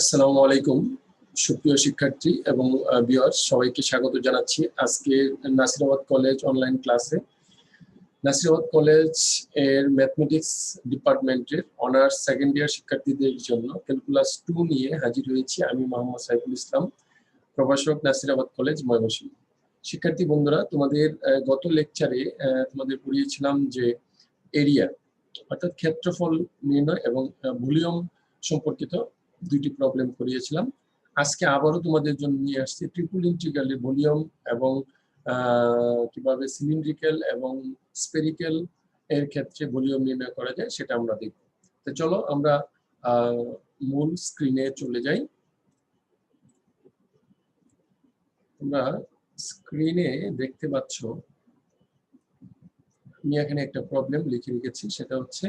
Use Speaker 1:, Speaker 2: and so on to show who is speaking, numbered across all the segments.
Speaker 1: আসসালামু আলাইকুম, সুপ্রিয় শিক্ষার্থী এবং বিয়ার্স সবাইকে স্বাগত জানাচ্ছি আজকে নাসিরাবাদ কলেজ অনলাইন ক্লাসে নাসিরাবাদ কলেজের ম্যাথমেটিক্স ডিপার্টমেন্টের অনার্স সেকেন্ড ইয়ার শিক্ষার্থীদের জন্য ক্যালকুলাস টু নিয়ে হাজির হয়েছি আমি মোহাম্মদ সাইফুল ইসলাম, প্রভাষক নাসিরাবাদ কলেজ ময়মনসিংহ। শিক্ষার্থী বন্ধুরা, তোমাদের গত লেকচারে তোমাদের পড়িয়েছিলাম যে এরিয়া অর্থাৎ ক্ষেত্রফল নির্ণয় এবং ভলিউম সম্পর্কিত দুইটি প্রবলেম করিয়েছিলাম। আজকে আবারও তোমাদের জন্য নিয়ে আসছি ট্রিপল ইন্টিগ্রালের ভলিউম এবং কীভাবে সিলিন্ড্রিক্যাল এবং স্পেরিক্যাল এর ক্ষেত্রে ভলিউম নির্ণয় করা যায় সেটা আমরা দেখব। তো চলো আমরা মূল স্ক্রিনে চলে যাই। তোমরা স্ক্রিনে দেখতে পাচ্ছ, আমি এখানে একটা প্রবলেম লিখে রেখেছি, সেটা হচ্ছে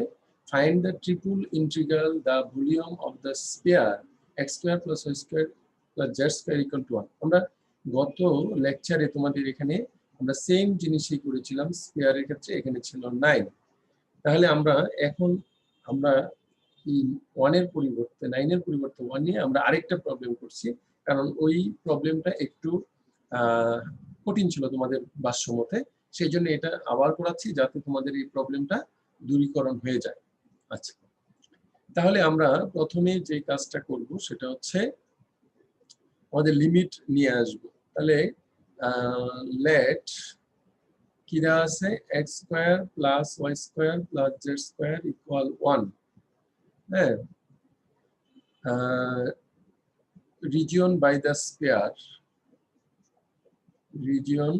Speaker 1: find the triple integral, the volume of the sphere, x square plus y square plus z square equal to 1 আমরা গত লেকচারে তোমাদের এখানে আমরা সেম জিনিসই করেছিলাম স্পেয়ারের ক্ষেত্রে এখানে ছিল 9 তাহলে আমরা এখন আমরা এই ওয়ানের পরিবর্তে নাইনের পরিবর্তে ওয়ান নিয়ে আমরা আরেকটা প্রবলেম করছি, কারণ ওই প্রবলেমটা একটু কঠিন ছিল তোমাদের ভাষ্যমতে। সেই জন্য এটা আবার করাচ্ছি যাতে তোমাদের এই প্রবলেমটা দূরীকরণ হয়ে যায়। আচ্ছা। তাহলে আমরা প্রথমে যে কাজটা করব সেটা হচ্ছে আমাদের লিমিট নিয়ে আসব। তাহলে লেট কি দেওয়া আছে? X square plus y square plus z square equal one হ্যাঁ? Region by the sphere region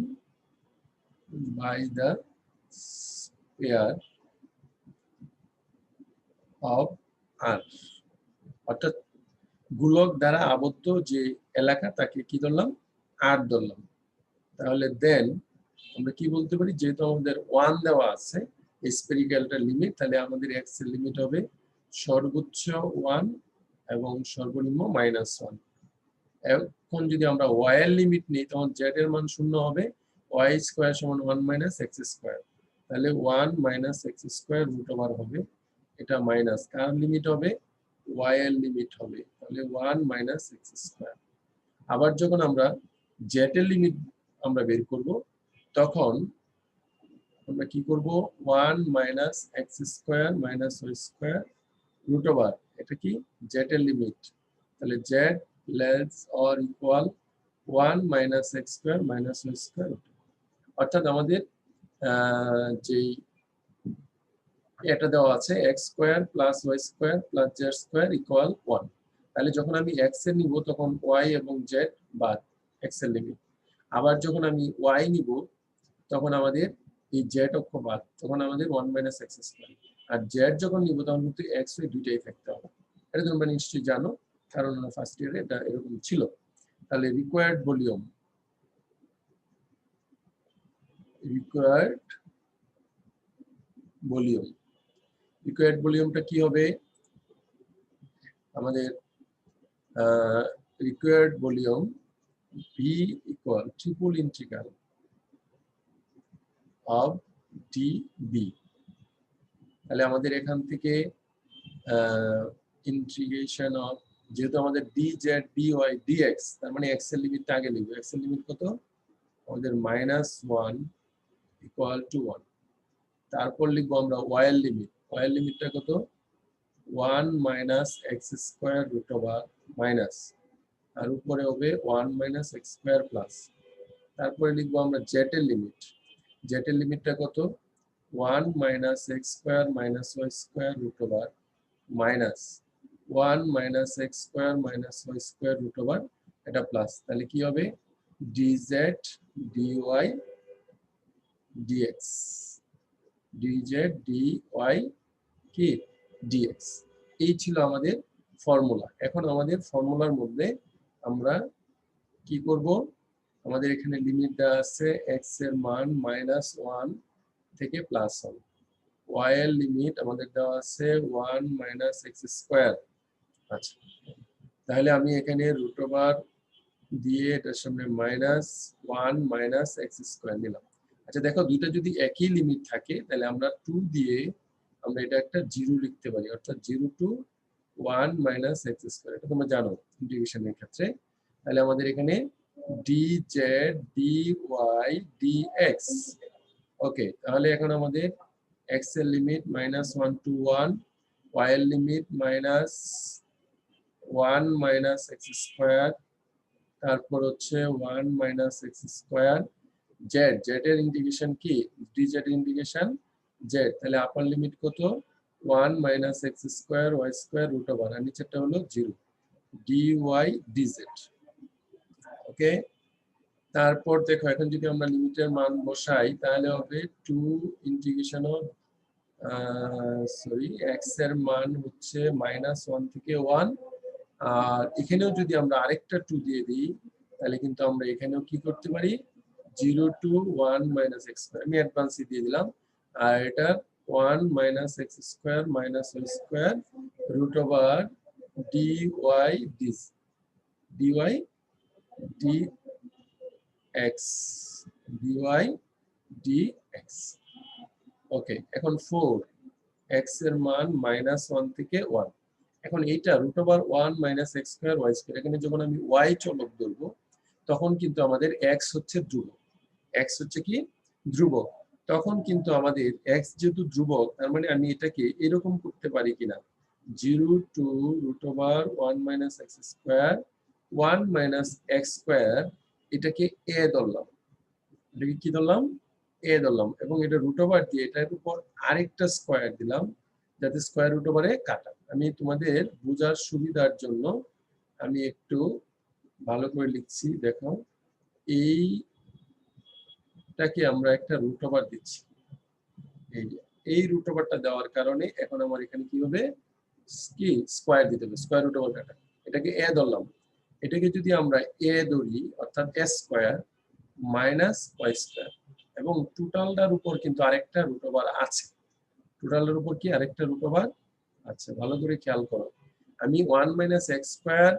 Speaker 1: by the sphere of আর অর্থাৎ গোলক দ্বারা আবদ্ধ যে এলাকা, তাকে কি ধরলাম? আর ধরলাম। তাহলে দেন আমরা কি বলতে পারি? যেহেতু আমাদের ওয়ান দেওয়া আছে স্পেরিক্যালটার লিমিট তাহলে আমাদের এক্সের লিমিট হবে সর্বোচ্চ ওয়ান এবং সর্বনিম্ন মাইনাস ওয়ান এখন যদি আমরা ওয়াই এর লিমিট নিই, তখন জেড এর মান শূন্য হবে। ওয়াই স্কোয়ার সমান ওয়ান মাইনাস এক্স স্কোয়ার তাহলে one minus x square root over হবে। এটা মাইনাস কার লিমিট হবে? ওয়াই এর লিমিট হবে। তাহলে ওয়ান মাইনাস এক্স স্কোয়ার আবার যখন আমরা জেড এর লিমিট আমরা বের করব, তখন আমরা কি করব? One minus x square minus y square root over এটা কি? জেড এর লিমিট তাহলে z less or equal one minus x square minus y square অর্থাৎ আমাদের যেই এটা দেওয়া আছে x square plus y square plus z square equal one তাহলে যখন আমি এক্সের নিব, তখন ওয়াই এবং জেড বাদ এক্সের লিমিট আবার যখন আমি ওয়াই নিব, তখন আমাদের এই জেড অক্ষ বাদ, তখন আমাদের ওয়ান এক্স স্কোয়ার আর জেড যখন নিব, তখন কিন্তু এক্স ওই দুইটাই থাকতে হবে। এটা তোমরা নিশ্চয়ই জানো, কারণ ফার্স্ট ইয়ারে এটা এরকম ছিল। তাহলে required volume required volume required ভলিউমটা কি হবে? আমাদের required volume V equal triple integral of d b তাহলে আমাদের এখান থেকে ইন্টিগ্রেশন অফ যেহেতু আমাদের d z d y d x তার মানে এক্সের লিমিটটা আগে লিখব। এক্সের লিমিট কত? আমাদের minus one equal to one তারপর লিখব আমরা ওয়াই এর লিমিট ওয়াই লিমিটটা কত? One minus x square root over minus আর উপরে হবে one minus x square plus তারপরে লিখব আমরা জেড এর লিমিট জেড এর লিমিটটা কত? One minus x square minus y square root over minus one minus x square minus y square root over এটা প্লাস তাহলে কি হবে? D z d y d x d z d y কি d x এই ছিল আমাদের formula এখন আমাদের ফর্মুলার মধ্যে আমরা কি করব? আমাদের এখানে লিমিট দেওয়া আছে এক্সের মান মাইনাস ওয়ান থেকে প্লাস ওয়ান ওয়াই এর লিমিট আমাদের দেওয়া আছে ওয়ান মাইনাস এক্স স্কোয়ার আচ্ছা। তাহলে আমি এখানে রুট ওভার দিয়ে এটার সামনে minus one minus x square নিলাম। আচ্ছা দেখো দুইটা যদি একই লিমিট থাকে, তাহলে আমরা টু দিয়ে আমরা এটা একটা জিরো লিখতে পারি। অর্থাৎ zero to one minus x square এটা তোমরা জানো ইন্টিগ্রেশনের ক্ষেত্রে। তাহলে আমাদের এখানে d z d y d x okay তাহলে এখন আমাদের এক্সের limit minus one to one y এর limit minus one minus x square তারপর হচ্ছে one minus x square z z এর ইন্টিগ্রেশন কি? জেড ইন্টিগ্রেশন জেড তাহলে আপার লিমিট কত? One minus x square y square root over আর নিচেরটা হলো zero D Z ওকে তারপর দেখো, এখন যদি আমরা লিমিটের মান বসাই, তাহলে হবে টু ইন্টিগ্রেশন অফ সরি এক্সের মান হচ্ছে মাইনাস ওয়ান থেকে ওয়ান আর এখানেও যদি আমরা আরেকটা টু দিয়ে দিই, তাহলে কিন্তু আমরা এখানেও কি করতে পারি? Zero to one minus x square আমি অ্যাডভান্সে দিয়ে দিলাম, আর এটা one minus x square minus y square root over d y this d y d x d y d x okay এখন ফোর এক্সের মান মাইনাস ওয়ান থেকে ওয়ান এখন এইটা root over one minus x square y square এখানে যখন আমি Y চলক ধরবো, তখন কিন্তু আমাদের এক্স হচ্ছে ধ্রুব এক্স হচ্ছে কি? ধ্রুবক। তখন কিন্তু আমাদের এক্স যেহেতু ধ্রুবক, তার মানে আমি এটাকে এরকম করতে পারি কিনা? Zero to root over one minus x square, one minus x square, এটাকে এ ধরলাম। এটাকে কি ধরলাম? এ ধরলাম। এবং এটা রুট ওভার দিয়ে এটার উপর আরেকটা স্কোয়ার দিলাম, যাতে স্কোয়ার রুট ওভারে কাটা। আমি তোমাদের বোঝার সুবিধার জন্য আমি একটু ভালো করে লিখছি দেখো এইটাকে আমরা একটা রুট ওভার দিচ্ছি। এই এই রুট ওভারটা দেওয়ার কারণে এখন আমার এখানে কি হবে? কি? স্কোয়ার দিতে হবে স্কোয়ার রুট ওভার কাটা এটাকে এ ধরলাম। এটাকে যদি আমরা এ ধরি, অর্থাৎ a square minus y square এবং টোটালটার উপর কিন্তু আরেকটা রুট ওভার আছে। টোটালের উপর কি আরেকটা রুট ওভার আচ্ছা ভালো করে খেয়াল করো। আমি one minus x square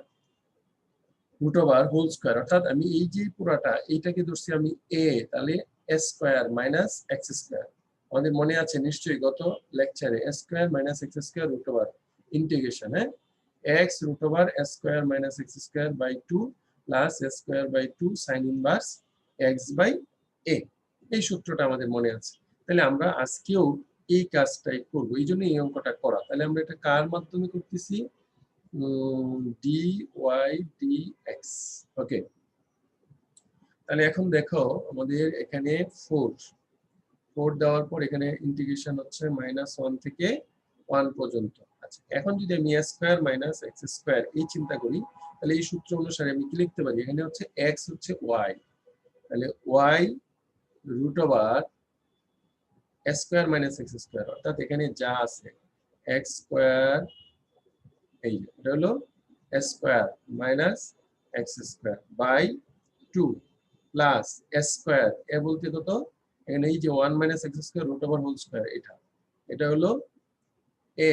Speaker 1: root over whole square অর্থাৎ আমি এই যে পুরাটা, এইটাকে ধরছি আমি এ তাহলে s square minus x square আমাদের মনে আছে নিশ্চয়ই গত লেকচারে s square minus x square root over integration হ্যাঁ? X root over s square minus x square by two plus s square by two sine inverse x by a এই সূত্রটা আমাদের মনে আছে। তাহলে আমরা আজকেও এই কাজটাই করব। এই জন্য এই অঙ্কটা করা। তাহলে আমরা এটা কার মাধ্যমে করতেছি? D, y, d, x. Okay তাহলে এখন দেখো আমাদের এখানে ফোর ফোর দেওয়ার পর এখানে ইন্টিগ্রেশন হচ্ছে মাইনাস ওয়ান থেকে ওয়ান পর্যন্ত। আচ্ছা এখন যদি আমি স্কোয়ার মাইনাস এক্স স্কোয়ার এই চিন্তা করি, তাহলে এই সূত্র অনুসারে আমি কি লিখতে পারি? এখানে হচ্ছে এক্স হচ্ছে ওয়াই তাহলে y root over square minus x square অর্থাৎ এখানে যা আছে এক্স স্কোয়ার এই এটা হলো square minus x square by two plus square. A বলতে কত? এখানে এই যে one minus x square root over whole square, এটা। এটা হলো a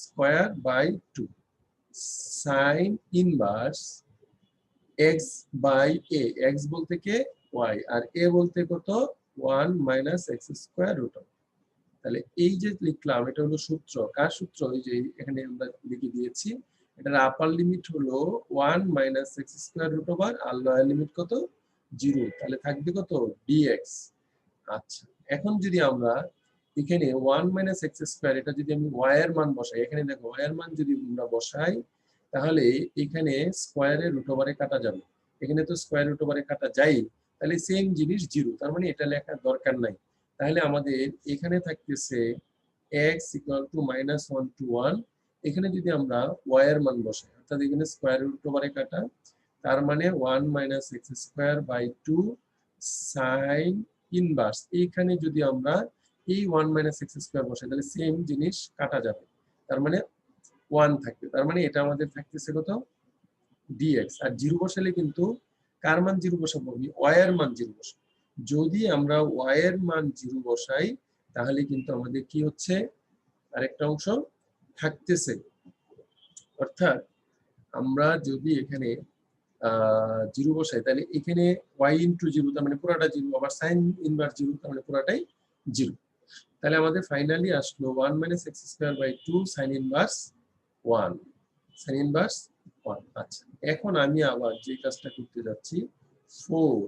Speaker 1: square by two sine inverse x by a. X বলতে কে? ওয়াই। আর এ বলতে কত? One minus x square root তাহলে এই যে লিখলাম, এটা হলো সূত্র। কার সূত্র? এই যে এখানে আমরা লিখে দিয়েছি। এটার আপার লিমিট হলো one minus x square root over আর লোয়ার লিমিট কত? জিরো তাহলে থাকবে কত? ডিএক্স আচ্ছা এখন যদি আমরা এখানে ওয়ান মাইনাস এক্স স্কোয়ার এটা যদি আমি ওয়াই এর মান বসাই, এখানে দেখো ওয়াই এর মান যদি আমরা বসাই, তাহলে এখানে স্কোয়ারের রুট ওভারে কাটা যাবে। এখানে তো স্কোয়ার রুট ওভারে কাটা যায় তাহলে সেম জিনিস জিরো তার মানে এটা লেখার দরকার নাই। তাহলে আমাদের এখানে থাকতেছে x equal to minus one to one এখানে যদি আমরা ওয়াই এর মান বসাই, অর্থাৎ এখানে স্কোয়ার রুট ওভারে কাটা, তার মানে one minus x square by two sine inverse এইখানে যদি আমরা এই ওয়ান মাইনাস এক্স স্কোয়ার বসাই, তাহলে সেম জিনিস কাটা যাবে। তার মানে ওয়ান থাকবে। তার মানে এটা আমাদের থাকতেছে কত? ডিএক্স আর জিরো বসালে কিন্তু কার মান জিরো বসাবো? ওয়াই মান জিরো বসাবো। যদি আমরা ওয়াই এর মান জিরো বসাই, তাহলে কিন্তু আমাদের কি হচ্ছে? আরেকটা অংশ থাকতেছে। অর্থাৎ আমরা যদি এখানে জিরো বসাই, তাহলে এখানে ওয়াই ইন্টু জিরো, তার মানে পুরাটা জিরো, আবার সাইন ইনভার্স জিরো, তার মানে পুরাটাই জিরো। তাহলে আমাদের ফাইনালি আসলো one minus x square by two sine inverse one sine inverse one আচ্ছা এখন আমি আবার যে কাজটা করতে যাচ্ছি ফোর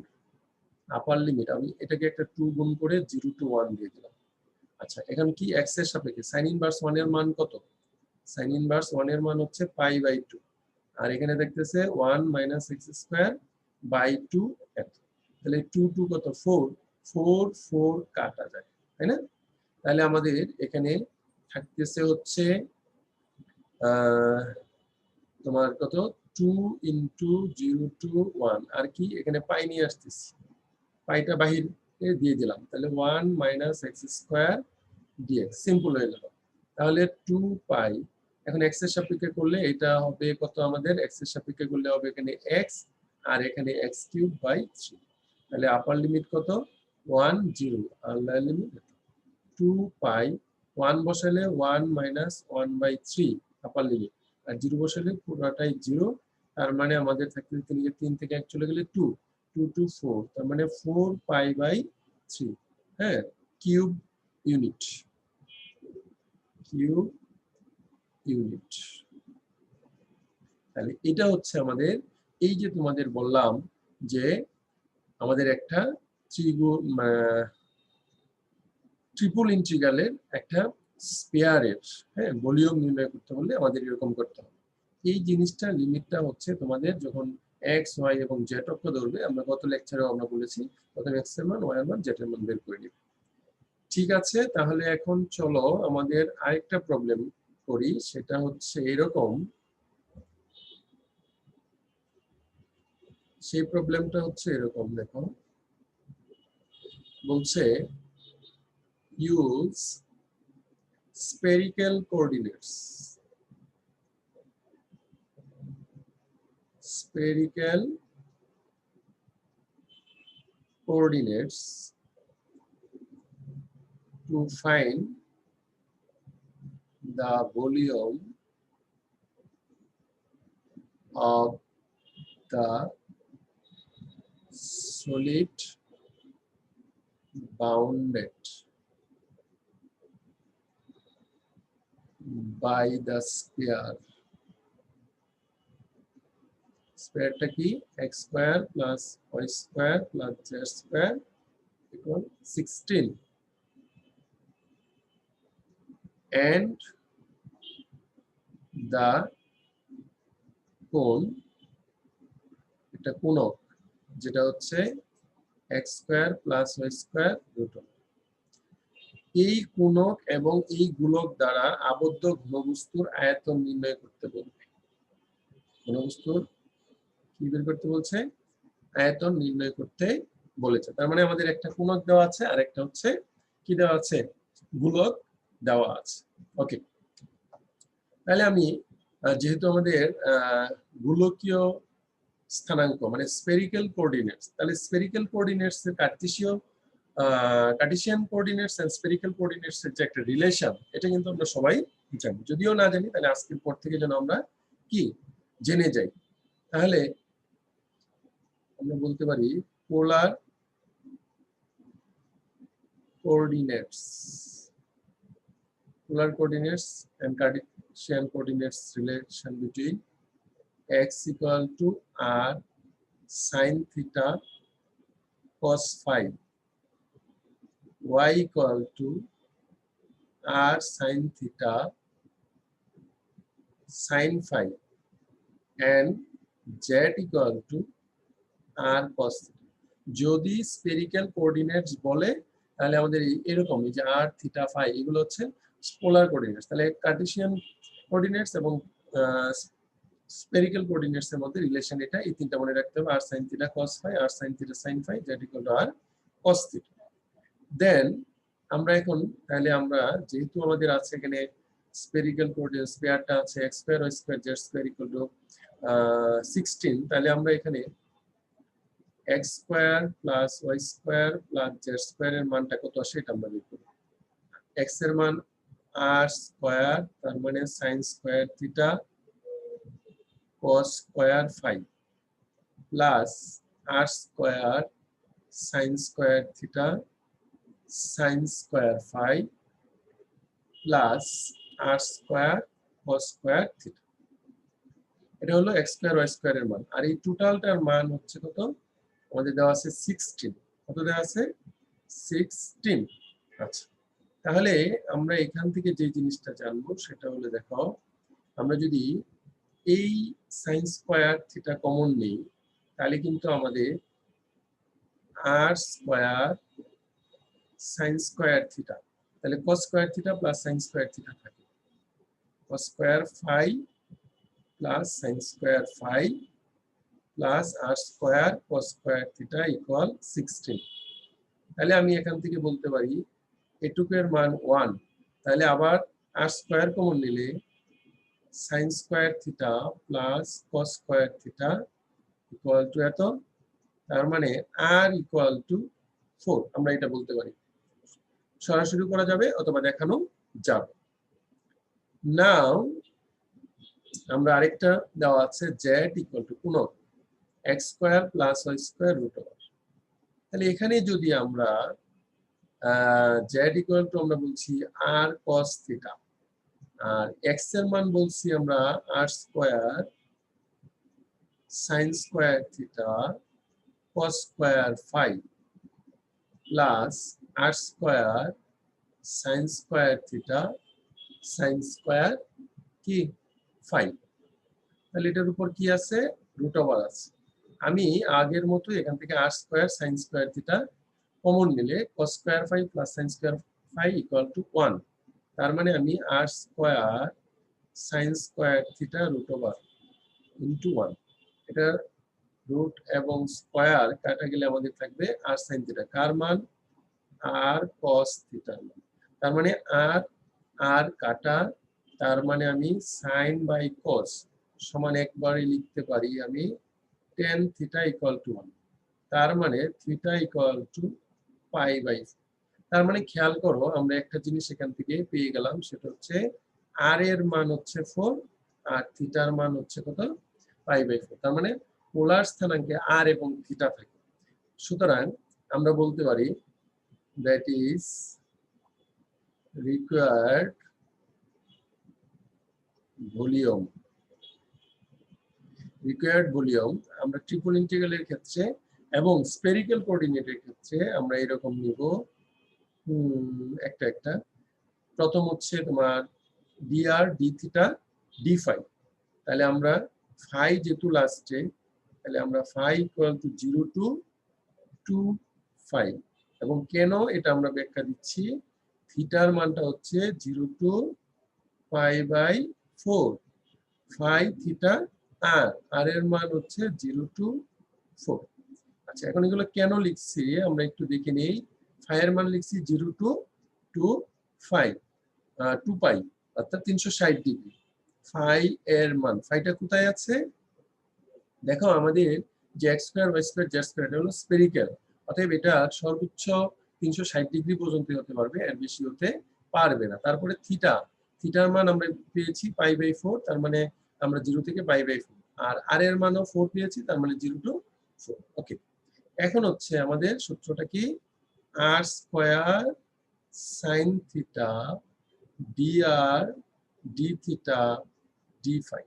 Speaker 1: আপার লিমিট আমি এটাকে একটা টু গুণ করে জিরো টু ওয়ান দিয়ে দিলাম। আচ্ছা এখন কি এক্সের সাপেক্ষে? সাইন ইনভার্স ওয়ানের মান কত? সাইন ইনভার্স ওয়ানের মান হচ্ছে পাই বাই টু আর এখানে দেখতেছে one minus x square by two তাহলে টু টু কত? ফোর ফোর ফোর কাটা যায়, তাই না? তাহলে আমাদের এখানে থাকতেছে হচ্ছে তোমার কত? Two into zero to one আর কি? এখানে পাই নিয়ে আসতেছি। পাইটা বাহির দিয়ে দিলাম। তাহলে one minus x square d x. Simple হয়ে গেল। তাহলে টু পাই, এখন এক্সের সাপেক্ষে করলে এটা হবে কত আমাদের? এক্সের সাপেক্ষে করলে হবে এখানে এক্স আর এখানে এক্স কিউব বাই থ্রি। তাহলে আপার লিমিট কত? ওয়ান জিরো আর lower limit two pi, one বসালে one minus one by three, upper limit. R zero বসালে পুরোটাই জিরো, তার মানে আমাদের থাকতে তিন তিন থেকে এক চলে গেলে টু। টু টু ফোর তার মানে ফোর পাই বাই থ্রি হ্যাঁ? কিউব ইউনিট কিউব ইউনিট তাহলে এটা হচ্ছে আমাদের, এই যে তোমাদের বললাম যে আমাদের একটা ত্রিগুণ ট্রিপল ইন্টিগ্রালের একটা স্পেয়ারের হ্যাঁ? ভলিউম নির্ণয় করতে হলে আমাদের এরকম করতে হবে। এই জিনিসটা লিমিটটা হচ্ছে তোমাদের যখন এক্স ওয়াই এবং জেড অক্ষ ধরবে, আমরা গত লেকচারেও আমরা বলেছি, প্রথমে এক্সের মান ওয়াই এর মান জেড এর মান বের করে নিব। ঠিক আছে, তাহলে এখন চলো আমাদের আরেকটা প্রবলেম করি, সেটা হচ্ছে এরকম। সেই প্রবলেমটা হচ্ছে এরকম, দেখো। বলছে use spherical coordinates spherical coordinates to find the volume of the solid bounded by the sphere স্কয়ারটা কি? X square plus y square plus z square equal 16 and the কোণ, এটা কোণক, যেটা হচ্ছে x square plus y square root এই কোণক এবং এই গোলক দ্বারা আবদ্ধ ঘনবস্তুর আয়তন নির্ণয় করতে বলবে। ঘনবস্তুর কি বের করতে বলছে? আয়তন নির্ণয় করতে বলেছে। তার মানে আমাদের একটা কোণক দেওয়া আছে আর একটা হচ্ছে কি দেওয়া আছে? গোলক দেওয়া আছে। ওকে তাহলে আমি যেহেতু আমাদের গোলকীয় স্থানাঙ্ক মানে স্পেরিক্যাল কোঅর্ডিনেটস তাহলে স্পেরিক্যাল কোঅর্ডিনেটস এর কার্টেসীয় Cartesian coordinates and spherical coordinates এর যে একটা রিলেশন এটা কিন্তু আমরা সবাই জানি। যদিও না জানি, তাহলে আজকের পর থেকে যেন আমরা কি? জেনে যাই। তাহলে আমরা বলতে পারি polar coordinates polar coordinates and cartesian coordinates relation between x equal to r sin theta cos phi, y equal to r sin theta sin phi and z equal to r cos যদি spherical coordinates বলে, তাহলে আমাদের এরকম যে আর theta phi এগুলো হচ্ছে polar coordinates তাহলে Cartesian coordinates এবং স্পেরিক্যাল কোঅর্ডিনেটস এর মধ্যে রিলেশন এটা, এই তিনটা মনে রাখতে হবে। আর sin থিটা cos ফাই আর sin theta sin phi z equal to r cos theta then আমরা এখন, তাহলে আমরা যেহেতু আমাদের আছে এখানে স্পেরিক্যাল কোঅর্ডিনেটস স্পেয়ারটা আছে x square y square z square equal to 16 তাহলে আমরা এখানে x square plus y square plus z square এর মানটা কত আসে? এটা আমরা বের করব x এর মান r স্কয়ার তার মানে sin square theta cos square phi plus r square sin square theta sin square phi plus r square cos square theta এটা হলো এক্স স্কোয়ার ওয়াই স্কোয়ারের মান। আর এই টোটালটার মান হচ্ছে কত? আমাদের দেওয়া আছে সিক্সটিন কত দেওয়া আছে? সিক্সটিন আচ্ছা। তাহলে আমরা এখান থেকে যে জিনিসটা জানব, সেটা হলো দেখো, আমরা যদি এই সাইন স্কোয়ার থিটা কমন নেই, তাহলে কিন্তু আমাদের r square sine square theta তাহলে cos square theta plus sine square theta থাকে। Cos square phi plus sine square phi plus r square cos square theta equal sixteen তাহলে আমি এখান থেকে বলতে পারি এটুকের মান ওয়ান তাহলে আবার আর স্কোয়ার কমন নিলে sine square theta plus cos square theta equal to এত, তার মানে আর ইকুয়াল টু ফোর আমরা এটা বলতে পারি। সরাসরি করা যাবে অথবা দেখানো যাবে। নাও আমরা আরেকটা দেওয়া আছে z equal to cone. X square plus square root over তাহলে এখানে যদি আমরা জেড ইকুয়াল টু আমরা বলছি আর কস থিটা আর এক্সের মান বলছি আমরা r square sine square theta cos square five plus r square sine square theta sine square কি? ফাইভ তাহলে এটার উপর কি আছে? রুট ওভার আছে। আমি আগের মতো এখান থেকে r square sine square theta common নিলে cos square five plus sine square five equal to one তার মানে আমি r square sine square theta root over into one এটা রুট এবং স্কোয়ার কাটা গেলে আমাদের থাকবে আর সাইন থিটা কার মান? আর কস মান তার মানে আর আর কাটা, তার মানে আমি সাইন বাই কস সমান একবারই লিখতে পারি আমি ten theta equal to one তার মানে theta equal to pi by তার মানে খেয়াল করো, আমরা একটা জিনিস এখান থেকে পেয়ে গেলাম, সেটা হচ্ছে আর এর মান হচ্ছে ফোর আর থিটার মান হচ্ছে কত? পাই বাই ফোর তার মানে পোলার স্থানাঙ্কে আর এবং থিটা থাকে। সুতরাং আমরা বলতে পারি that is required volume required volume আমরা ট্রিপল ইন্টিগ্রালের ক্ষেত্রে এবং স্পেরিক্যাল কোঅর্ডিনেটের ক্ষেত্রে আমরা এরকম নিব। একটা একটা। প্রথম হচ্ছে তোমার d r d theta d phi তাহলে আমরা ফাই যেহেতু লাস্টে তাহলে আমরা phi equal to zero to two five এবং কেন এটা আমরা ব্যাখ্যা দিচ্ছি? থিটার মানটা হচ্ছে zero to five by four five theta R r এর মান হচ্ছে জিরো টু ফোর আচ্ছা এখন এগুলো কেন লিখছি? আমরা একটু দেখে নিই। ফাইয়ের মান লিখছি zero to two five two pi অর্থাৎ তিনশো ষাট ডিগ্রি ফাই এর মান ফাইটা কোথায় আছে? দেখো আমাদের যে x square y square z square এটা হলো স্পেরিক্যাল অতএব এটা সর্বোচ্চ তিনশো ষাট ডিগ্রি পর্যন্ত হতে পারবে, এর বেশি হতে পারবে না। তারপরে থিটা থিটার মান আমরা পেয়েছি পাই বাই ফোর তার মানে আমরা জিরো থেকে পাই বাই ফোর আর আর এর মানও ফোর পেয়েছি, তার মানে জিরো টু ফোর ওকে এখন হচ্ছে আমাদের সূত্রটা কি? R square sine theta d r d theta d five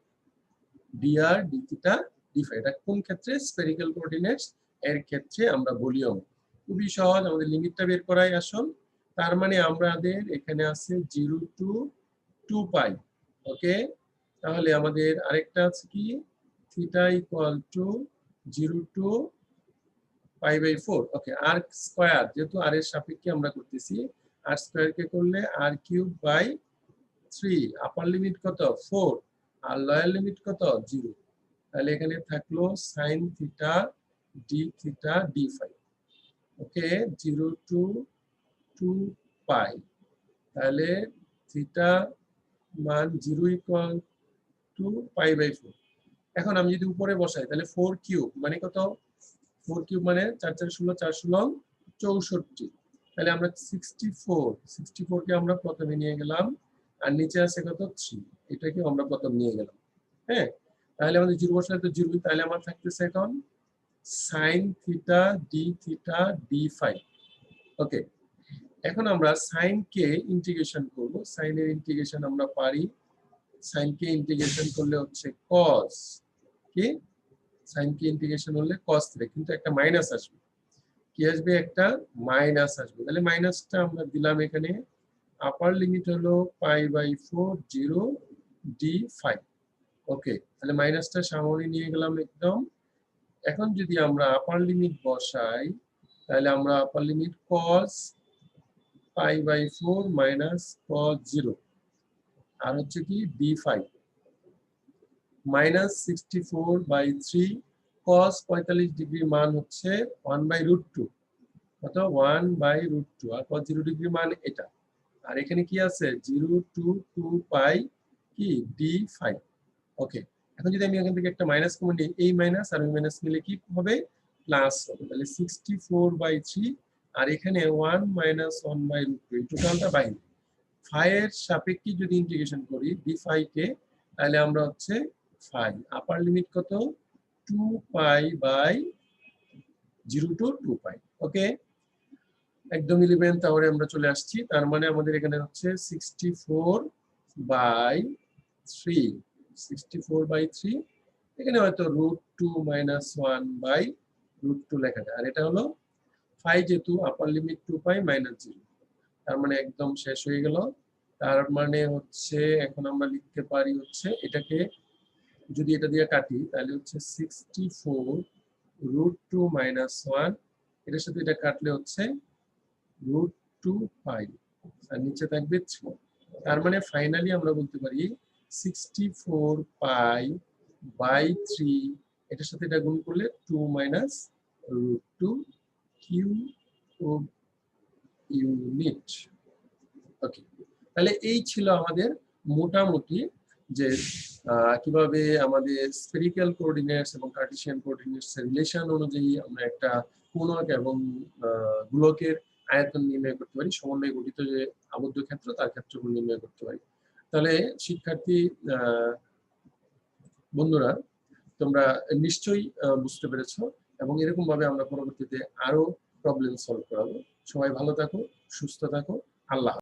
Speaker 1: d r d theta d five এটা কোন ক্ষেত্রে? স্পেরিক্যাল কোঅর্ডিনেটস এর ক্ষেত্রে আমরা ভলিউম খুবই সহজ, আমাদের লিমিটটা বের করাই আসল। তার মানে আমাদের এখানে আছে zero to two pi okay তাহলে আমাদের আরেকটা আছে কি? Theta equal to zero to pi by four okay r square যেহেতু আর এর সাপেক্ষে আমরা করতেছি আর স্কোয়ার কে করলে r cube by three upper limit কত? ফোর আর লয়ার লিমিট কত? জিরো তাহলে এখানে থাকল sine theta d theta d five okay zero to two pi তাহলে থিটা মান zero equal to pi by four এখন আমি যদি উপরে বসাই, তাহলে ফোর কিউব মানে কত? ফোর কিউব মানে চার চার ষোলো চার ষোলো, চৌষট্টি। তাহলে আমরা সিক্সটি ফোর সিক্সটি ফোরকে আমরা প্রথমে নিয়ে গেলাম, আর নিচে আছে কত? থ্রি এটাকে আমরা প্রথম নিয়ে গেলাম। হ্যাঁ? তাহলে আমাদের জিরো বসালে তো জিরো, তাহলে আমার থাকতেছে এখন sine theta d theta d five okay. এখন আমরা সাইন কে ইন্টিগ্রেশন করব। সাইনের ইন্টিগ্রেশন আমরা পারি সাইনকে ইন্টিগ্রেশন করলে হচ্ছে কস কি? সাইনকে ইন্টিগ্রেশন হলে কস থ্রি কিন্তু একটা মাইনাস আসবে। কি আসবে একটা মাইনাস আসবে। তাহলে মাইনাসটা আমরা দিলাম এখানে আপার লিমিট হলো pi by four zero d five okay তাহলে মাইনাসটা সামনে নিয়ে গেলাম একদম। এখন যদি আমরা আপার লিমিট বসাই, তাহলে আমরা upper limit cos pi by four minus cos zero আর হচ্ছে কি d five minus sixty four by three cos পঁয়তাল্লিশ ডিগ্রি মান হচ্ছে ওয়ান বাই রুট টু অথবা one by root two R cos zero degree মান এটা। আর এখানে কি আছে? জিরো টু টু পাই কি? ডি ফাইভ ওকে এখন যদি আমি এখান থেকে একটা মাইনাস কমন নিই, এই মাইনাস আর ওই মাইনাস মিলে কি হবে? প্লাস হবে। তাহলে সিক্সটি ফোর বাই থ্রি আর এখানে one minus one by root two এই টোটালটা বাইরে। ফাইয়ের সাপেক্ষে যদি ইন্টিগ্রেশন করি ডি ফাই কে, তাহলে আমরা হচ্ছে ফাই আপার লিমিট কত? Two pi by zero to two pi okay একদম ইলেভেন তাহলে আমরা চলে আসছি, তার মানে আমাদের এখানে হচ্ছে sixty four by three sixty four by three এখানে হয়তো root two minus one by root two লেখা যায়, আর এটা হলো ফাইভ যেহেতু upper limit two pi minus zero তার মানে একদম শেষ হয়ে গেল। তার মানে হচ্ছে এখন আমরা লিখতে পারি হচ্ছে এটাকে যদি এটা দিয়ে কাটি, তাহলে হচ্ছে sixty four root two minus one এটার সাথে এটা কাটলে হচ্ছে রুট টু পাই আর নিচে থাকবে থ্রি তার মানে ফাইনালি আমরা বলতে পারি sixty four pi by three এটার সাথে এটা গুণ করলে two minus root two Q unit okay তাহলে এই ছিল আমাদের মোটামুটি যে কীভাবে আমাদের স্পেরিক্যাল কোঅর্ডিনেটস এবং কার্টেসিয়ান কোঅর্ডিনেটস এর রিলেশন অনুযায়ী আমরা একটা পূর্ণক এবং গোলকের আয়তন নির্ণয় করতে পারি, সমন্বয়ে গঠিত যে আবদ্ধ ক্ষেত্র তার ক্ষেত্রগুলো নির্ণয় করতে পারি। তাহলে শিক্ষার্থী বন্ধুরা, তোমরা নিশ্চয়ই বুঝতে পেরেছ এবং এরকম ভাবে আমরা পরবর্তীতে আরও প্রবলেম সলভ করাবো সবাই ভালো থাকো সুস্থ থাকো আল্লাহ।